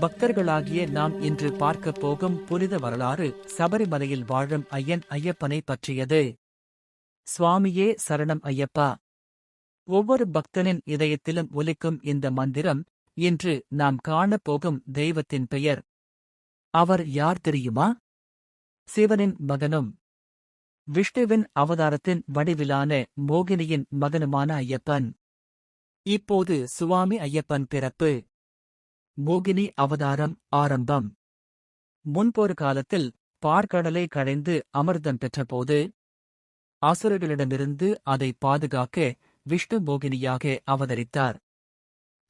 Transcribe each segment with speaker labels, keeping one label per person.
Speaker 1: பக்தர்களாகிய நாம் இன்று பார்க்கப் போகும் புனித வரலாறு சபரிமலையில் வாழும் ஐயன் ஐயப்பனை பற்றியது. சுவாமியே சரணம் ஐயப்பா. ஒவ்வொரு பக்தனின் இதயத்திலும் ஒலிக்கும் இந்த மந்திரம் இன்று நாம் காணப் போகும் தெய்வத்தின் பெயர். அவர் யார் தெரியுமா? சிவனின் மகனும். விஷ்ணுவின் அவதாரத்தின் வடிவிலான மோகினியின் மகனுமான ஐயப்பன். இப்போது சுவாமி ஐயப்பன் பிறப்பு. மோகினி அவதாரம் ஆரம்பம். முன்பொரு காலத்தில் பார்க்கடலை கடைந்து அமிர்தம் பெற்றபோது அசுரர்களிடமிருந்து அதை பாதுகாக்க விஷ்ணு மோகினியாக அவதரித்தார்.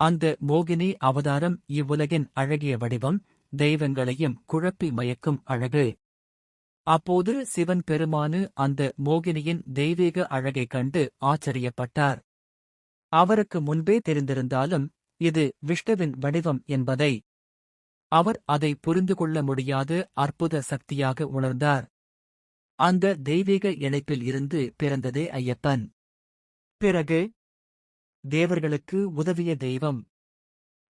Speaker 1: அந்த மோகினி அவதாரம் இவ்வுலகின் அழகிய வடிவம் தெய்வங்களையும் குழப்பி மயக்கும் அழகு. அப்போது சிவன் பெருமானு அந்த மோகினியின் தெய்வீக அழகைக் கண்டு ஆச்சரியப்பட்டார். அவருக்கு முன்பே தெரிந்திருந்தாலும் இது விஷ்ணுவின் வடிவம் என்பதை அவர் அதை புரிந்து கொள்ள முடியாத அற்புத சக்தியாக உணர்ந்தார். அந்த தெய்வீக இணைப்பில் இருந்து பிறந்ததே ஐயப்பன். பிறகு தேவர்களுக்கு உதவிய தெய்வம்.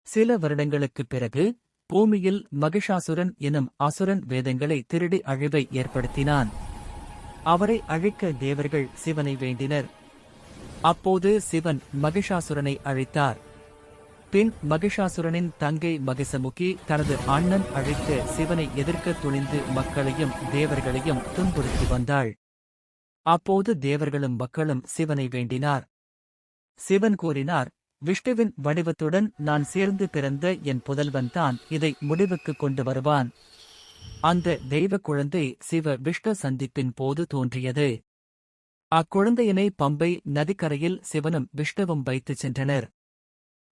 Speaker 1: சில வருடங்களுக்குப் பிறகு பூமியில் மகிஷாசுரன் எனும் அசுரன் வேதங்களை திருடி அழிவை ஏற்படுத்தினான். அவரை அழிக்க தேவர்கள் சிவனை வேண்டினர். அப்போது சிவன் மகிஷாசுரனை அழித்தார். பின் மகிஷாசுரனின் தங்கை மகிசமுகி தனது அண்ணன் அழைத்து சிவனை எதிர்க்க துணிந்து மக்களையும் தேவர்களையும் துன்புறுத்தி வந்தாள். அப்போது தேவர்களும் மக்களும் சிவனை வேண்டினார். சிவன் கூறினார் விஷ்ணுவின் வடிவத்துடன் நான் சேர்ந்து பிறந்த என் புதல்வன்தான் இதை முடிவுக்கு கொண்டு வருவான். அந்த தெய்வ குழந்தை சிவ விஷ்ணு சந்திப்பின் போது தோன்றியது. அக்குழந்தையினை பம்பை நதிக்கரையில் சிவனும் விஷ்ணுவும் வைத்துச் சென்றனர்.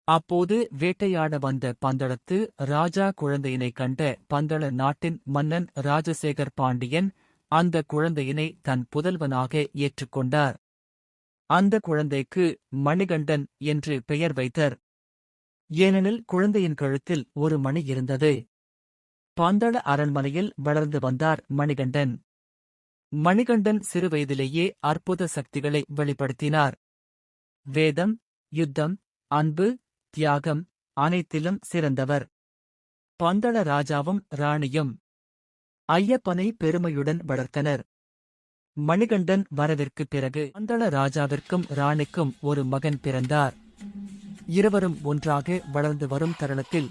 Speaker 1: அப்போது வேட்டையாட வந்த பந்தளத்து ராஜா குழந்தையினை கண்ட பந்தள நாட்டின் மன்னன் ராஜசேகர் பாண்டியன் அந்த குழந்தையினை தன் புதல்வனாக ஏற்றுக்கொண்டார். அந்த குழந்தைக்கு மணிகண்டன் என்று பெயர் வைத்தர். ஏனெனில் குழந்தையின் கழுத்தில் ஒரு மணி இருந்தது. பந்தள அரண்மனையில் வளர்ந்து வந்தார் மணிகண்டன். மணிகண்டன் சிறுவயதிலேயே அற்புத சக்திகளை வெளிப்படுத்தினார். வேதம் யுத்தம் அன்பு தியாகம் அனைத்திலும் சிறந்தவர். பந்தள ராஜாவும் ராணியும் ஐயப்பனை பெருமையுடன் வளர்த்தனர். மணிகண்டன் வரவிற்குப் பிறகு பந்தள ராஜாவிற்கும் ராணிக்கும் ஒரு மகன் பிறந்தார். இருவரும் ஒன்றாக வளர்ந்து வரும் தருணத்தில்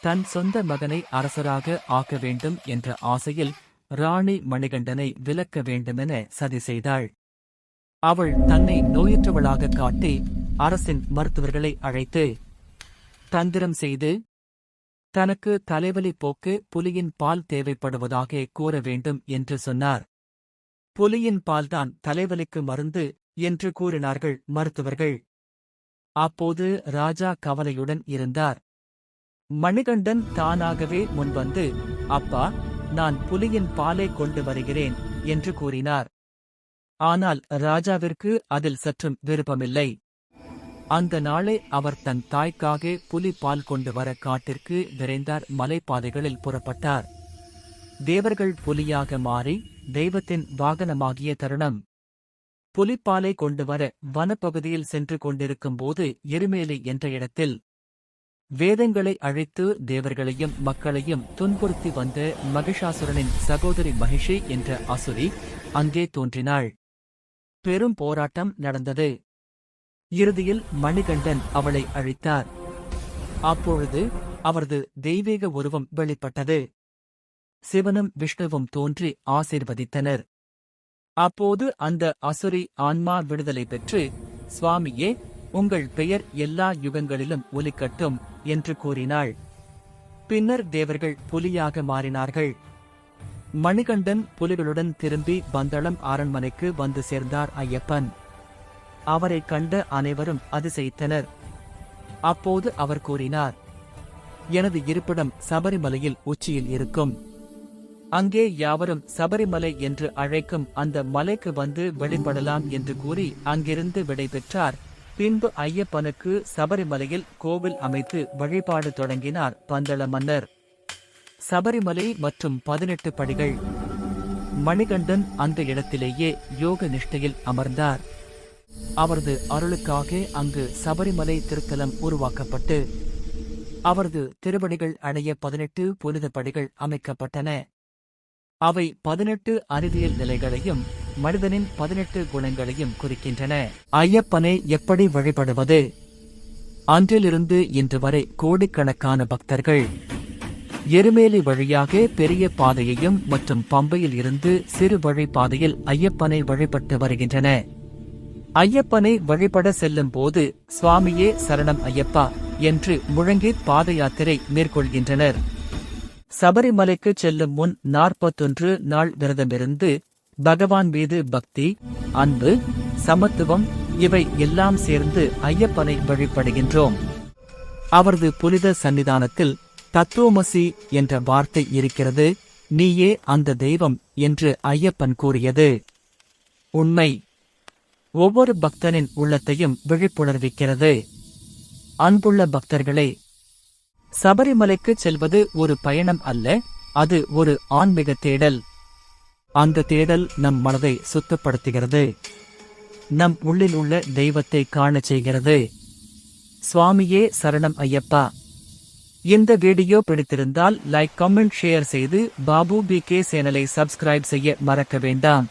Speaker 1: தன் சொந்த மகனை அரசராக ஆக்க வேண்டும் என்ற ஆசையில் ராணி மணிகண்டனை விலக்க வேண்டுமென சதி செய்தாள். அவள் தன்னை நோயற்றவளாக காட்டி அரசின் மருத்துவர்களை அழைத்து தந்திரம் செய்து தனக்கு தலைவலி போக்கு புலியின் பால் தேவைப்படுவதாக கூற வேண்டும் என்று சொன்னார். புலியின் பால்தான் தலைவலிக்கு மருந்து என்று கூறினார்கள் மருத்துவர்கள். அப்போது ராஜா கவலையுடன் இருந்தார். மணிகண்டன் தானாகவே முன்வந்து அப்பா நான் புலியின் பாலை கொண்டு வருகிறேன் என்று கூறினார். ஆனால் ராஜாவிற்கு அதில் சற்றும் விருப்பமில்லை. அந்த நாளை அவர் தன் தாய்க்காக புலி பால் கொண்டு வர காட்டிற்கு விரைந்தார் மலைப்பாதைகளில் புறப்பட்டார். தேவர்கள் புலியாக மாறி தெய்வத்தின் வாகனமாகிய தருணம். புலிப்பாலை கொண்டு வர வனப்பகுதியில் சென்று கொண்டிருக்கும் போது எருமேலி என்ற இடத்தில் வேதங்களை அழைத்து தேவர்களையும் மக்களையும் துன்புறுத்தி வந்த மகிஷாசுரனின் சகோதரி மகிஷி என்ற அசுரி அங்கே தோன்றினாள். பெரும் போராட்டம் நடந்தது. இறுதியில் மணிகண்டன் அவளை அழித்தார். அப்பொழுது அவரது தெய்வீக உருவம் வெளிப்பட்டது. சிவனும் விஷ்ணுவும் தோன்றி ஆசீர்வதித்தனர். அப்போது அந்த அசுரி ஆன்மா விடுதலை பெற்று சுவாமியே உங்கள் பெயர் எல்லா யுகங்களிலும் ஒலிக்கட்டும் என்று கூறினாள். பின்னர் தேவர்கள் புலியாக மாறினார்கள். மணிகண்டன் புலிகளுடன் திரும்பி பந்தளம் அரண்மனைக்கு வந்து சேர்ந்தார் ஐயப்பன். அவரைக் கண்ட அனைவரும் அதிசயித்தனர். அப்போது அவர் கூறினார் எனது இருப்பிடம் சபரிமலையில் உச்சியில் இருக்கும். அங்கே யாவரும் சபரிமலை என்று அழைக்கும் அந்த மலைக்கு வந்து வெளிப்படலாம் என்று கூறி அங்கிருந்து விடைபெற்றார் பின்பு ஐயப்பனுக்கு சபரிமலையில் கோவில் அமைத்து வழிபாடு தொடங்கினார் பந்தள மன்னர். சபரிமலை மற்றும் பதினெட்டு படிகள். மணிகண்டன் அந்த இடத்திலேயே யோக நிஷ்டையில் அமர்ந்தார். அவரது அருளுக்காக அங்கு சபரிமலை திருத்தலம் உருவாக்கப்பட்டு அவரது திருவடிகள் அடைய பதினெட்டு புனித படிகள் அமைக்கப்பட்டன. அவை பதினெட்டு அறிவியல் நிலைகளையும் மனிதனின் பதினெட்டு குணங்களையும் குறிக்கின்றன. ஐயப்பனை எப்படி வழிபடுவது? அன்றிலிருந்து இன்று வரை கோடிக்கணக்கான பக்தர்கள் எருமேலி வழியாக பெரிய பாதையையும் மற்றும் பம்பையில் இருந்து சிறு வழிபாதையில் ஐயப்பனை வழிபட்டு வருகின்றன ஐயப்பனை வழிபட செல்லும் போது சுவாமியே சரணம் ஐயப்பா என்று முழங்கி பாத யாத்திரை மேற்கொள்கின்றனர். சபரிமலைக்கு செல்லும் முன் நாற்பத்தொன்று நாள் விரதமிருந்து பகவான் மீது பக்தி அன்பு சமத்துவம் இவை எல்லாம் சேர்ந்து ஐயப்பனை வழிபடுகின்றோம். அவரது புனித சன்னிதானத்தில் தத்துவமசி என்ற வார்த்தை இருக்கிறது. நீயே அந்த தெய்வம் என்று ஐயப்பன் கூறியது. உண்மை. ஒவ்வொரு பக்தனின் உள்ளத்தையும் விழிப்புணர்விக்கிறது. அன்புள்ள பக்தர்களே சபரிமலைக்கு செல்வது ஒரு பயணம் அல்ல அது ஒரு ஆன்மீக தேடல். அந்த தேடல் நம் மனதை சுத்தப்படுத்துகிறது. நம் உள்ளில் உள்ள தெய்வத்தை காணச் செய்கிறது. சுவாமியே சரணம் ஐயப்பா. இந்த வீடியோ பிடித்திருந்தால் லைக் கமெண்ட் ஷேர் செய்து பாபு பி கே சேனலை சப்ஸ்கிரைப் செய்ய மறக்க வேண்டாம்.